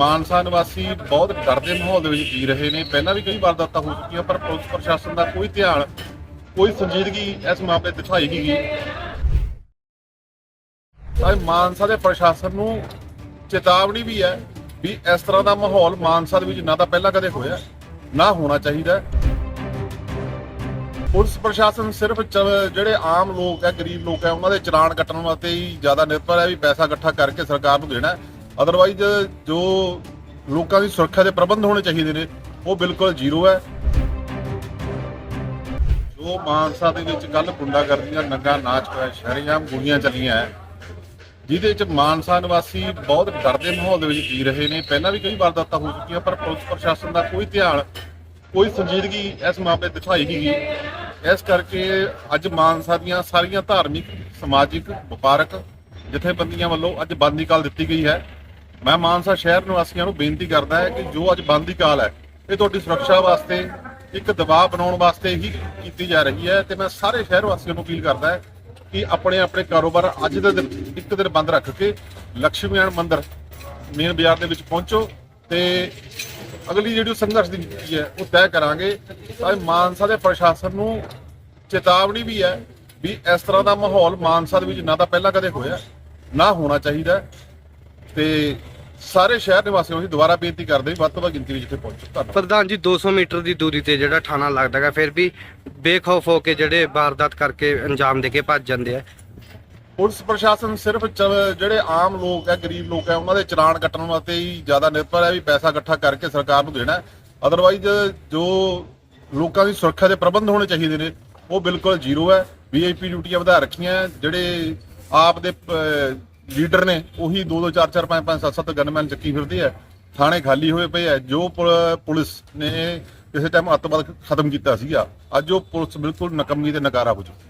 ਮਾਨਸਾ ਨਿਵਾਸੀ ਬਹੁਤ ਡਰ ਦੇ ਮਾਹੌਲ ਦੇ ਵਿੱਚ ਜੀ ਰਹੇ ਨੇ। ਪਹਿਲਾਂ ਵੀ ਕਈ ਵਾਰਦਾਤਾਂ ਹੋ ਚੁੱਕੀਆਂ, ਪਰ ਪੁਲਿਸ ਪ੍ਰਸ਼ਾਸਨ ਦਾ ਕੋਈ ਧਿਆਨ, ਕੋਈ ਸੰਜੀਦਗੀ ਇਸ ਮਾਮਲੇ ਦਿਖਾਈ ਨਹੀਂ ਗਈ। ਤਾਂ ਮਾਨਸਾ ਦੇ ਪ੍ਰਸ਼ਾਸਨ ਨੂੰ ਚੇਤਾਵਨੀ ਵੀ ਹੈ ਵੀ ਇਸ ਤਰ੍ਹਾਂ ਦਾ ਮਾਹੌਲ ਮਾਨਸਾ ਦੇ ਵਿੱਚ ਨਾ ਤਾਂ ਪਹਿਲਾਂ ਕਦੇ ਹੋਇਆ, ਨਾ ਹੋਣਾ ਚਾਹੀਦਾ। ਪੁਲਿਸ ਪ੍ਰਸ਼ਾਸਨ ਸਿਰਫ ਚ- ਜਿਹੜੇ ਆਮ ਲੋਕ ਹੈ, ਗਰੀਬ ਲੋਕ ਹੈ, ਉਹਨਾਂ ਦੇ ਚਲਾਨ ਕੱਟਣ ਵਾਸਤੇ ਹੀ ਜ਼ਿਆਦਾ ਨਿਰਭਰ ਹੈ ਵੀ ਪੈਸਾ ਇਕੱਠਾ ਕਰਕੇ ਸਰਕਾਰ ਨੂੰ ਦੇਣਾ ਅਦਰਵਾਈਜ਼ ਜੋ ਲੋਕਾਂ ਦੀ ਸੁਰੱਖਿਆ ਦੇ ਪ੍ਰਬੰਧ ਹੋਣੇ ਚਾਹੀਦੇ ਨੇ, ਉਹ ਬਿਲਕੁਲ ਜ਼ੀਰੋ ਹੈ। ਜੋ ਮਾਨਸਾ ਦੇ ਵਿੱਚ ਕੱਲ ਗੁੰਡਾਗਰਦੀਆਂ, ਨੰਗਾ ਨਾਚ ਹੋਇਆ ਸ਼ਰੇਆਮ ਗੋਲੀਆਂ ਚੱਲੀਆਂ ਹੈ, ਜਿਹਦੇ ਵਿੱਚ ਮਾਨਸਾ ਨਿਵਾਸੀ ਬਹੁਤ ਡਰ ਦੇ ਮਾਹੌਲ ਦੇ ਵਿੱਚ ਜੀ ਰਹੇ ਨੇ। ਪਹਿਲਾਂ ਵੀ ਕਈ ਵਾਰਦਾਤਾਂ ਹੋ ਚੁੱਕੀਆਂ, ਪਰ ਪੁਲਿਸ ਪ੍ਰਸ਼ਾਸਨ ਦਾ ਕੋਈ ਧਿਆਨ, ਕੋਈ ਸੰਜੀਦਗੀ ਇਸ ਮਾਮਲੇ ਦਿਖਾਈ ਨਹੀਂ ਗਈ। ਇਸ ਕਰਕੇ ਅੱਜ ਮਾਨਸਾ ਦੀਆਂ ਸਾਰੀਆਂ ਧਾਰਮਿਕ, ਸਮਾਜਿਕ, ਵਪਾਰਕ ਜਥੇਬੰਦੀਆਂ ਵੱਲੋਂ ਅੱਜ ਬੰਦੀ ਕਾਲ ਦਿੱਤੀ ਗਈ ਹੈ। ਮੈਂ ਮਾਨਸਾ ਸ਼ਹਿਰ ਨਿਵਾਸੀਆਂ ਨੂੰ ਬੇਨਤੀ ਕਰਦਾ ਹਾਂ ਕਿ ਜੋ ਅੱਜ ਬੰਦ ਦੀ ਕਾਲ ਹੈ, ਇਹ ਤੁਹਾਡੀ ਸੁਰੱਖਿਆ ਵਾਸਤੇ, ਇੱਕ ਦਬਾਅ ਬਣਾਉਣ ਵਾਸਤੇ ਹੀ ਕੀਤੀ ਜਾ ਰਹੀ ਹੈ ਤੇ ਮੈਂ ਸਾਰੇ ਸ਼ਹਿਰ ਵਾਸੀਆਂ ਨੂੰ ਅਪੀਲ ਕਰਦਾ ਹਾਂ ਕਿ ਆਪਣੇ ਆਪਣੇ ਕਾਰੋਬਾਰ ਅੱਜ ਦੇ ਦਿਨ, ਇੱਕ ਦਿਨ ਬੰਦ ਰੱਖ ਕੇ ਲక్ష్ਮੀਨਾਰਾਇਣ ਮੰਦਿਰ, ਮੇਨ ਬਾਜ਼ਾਰ ਦੇ ਵਿੱਚ ਪਹੁੰਚੋ ਤੇ ਅਗਲੀ ਜਿਹੜੀ ਸੰਘਰਸ਼ ਦੀ ਨੀਤੀ ਹੈ, ਉਹ ਤੈਅ ਕਰਾਂਗੇ ਤਾਂ ਮਾਨਸਾ ਦੇ ਪ੍ਰਸ਼ਾਸਨ ਨੂੰ ਚੇਤਾਵਨੀ ਵੀ ਹੈ ਵੀ ਇਸ ਤਰ੍ਹਾਂ ਦਾ ਮਾਹੌਲ ਮਾਨਸਾ ਦੇ ਵਿੱਚ ਨਾ ਤਾਂ ਪਹਿਲਾਂ ਕਦੇ ਹੋਇਆ, ਨਾ ਹੋਣਾ ਚਾਹੀਦਾ ਹੈ। ਤੇ ਸਾਰੇ ਸ਼ਹਿਰ ਨਿਵਾਸੀਆਂ ਨੂੰ ਅਸੀਂ ਦੁਬਾਰਾ ਬੇਨਤੀ ਕਰਦੇ ਹਾਂ ਵੱਧ ਤੋਂ ਵੱਧ ਗਿਣਤੀ ਵਿੱਚ ਇੱਥੇ ਪਹੁੰਚੋ। ਧੰਨਵਾਦ। ਪ੍ਰਧਾਨ ਜੀ 200 ਮੀਟਰ ਦੀ ਦੂਰੀ ਤੇ ਜਿਹੜਾ ਥਾਣਾ ਲੱਗਦਾਗਾ ਫਿਰ ਵੀ ਬੇਖੌਫ ਹੋ ਕੇ ਜਿਹੜੇ ਵਾਰਦਾਤ ਕਰਕੇ ਅੰਜਾਮ ਦੇ ਕੇ ਭੱਜ ਜਾਂਦੇ ਆ। ਪੁਲਿਸ ਪ੍ਰਸ਼ਾਸਨ ਸਿਰਫ ਚ- ਜਿਹੜੇ ਆਮ ਲੋਕ ਹੈ ਗਰੀਬ ਲੋਕ ਹੈ ਉਹਨਾਂ ਦੇ ਚਲਾਨ ਕੱਟਣ ਵਾਸਤੇ ਹੀ ਜ਼ਿਆਦਾ ਨਿਰਭਰ ਹੈ ਵੀ ਪੈਸਾ ਇਕੱਠਾ ਕਰਕੇ ਸਰਕਾਰ ਨੂੰ ਦੇਣਾ ਅਦਰਵਾਈਜ਼ ਜੋ ਲੋਕਾਂ ਦੀ ਸੁਰੱਖਿਆ ਦੇ ਪ੍ਰਬੰਧ ਹੋਣੇ ਚਾਹੀਦੇ ਨੇ ਉਹ ਬਿਲਕੁਲ ਜ਼ੀਰੋ ਹੈ। ਵੀਆਈਪੀ ਡਿਊਟੀਆਂ ਵਧਾ ਰੱਖੀਆਂ ਹੈ। ਜਿਹੜੇ ਆਪ ਦੇ ਲੀਡਰ ਨੇ ਉਹੀ 2 2 4 4 5 5 7 7 ਗਨਮੈਨ ਚੱਕੀ ਫਿਰਦੇ ਆ ਥਾਣੇ ਖਾਲੀ ਹੋਏ ਪਏ ਆ ਜੋ ਪੁਲਿਸ ਨੇ ਕਿਸੇ ਟਾਈਮ ਅੱਤਵਾਦ ਖਤਮ ਕੀਤਾ ਸੀਗਾ, ਅੱਜ ਉਹ ਪੁਲਿਸ ਬਿਲਕੁਲ ਨਕਮੀ ਤੇ ਨਕਾਰਾ ਹੋ ਚੁੱਕੀ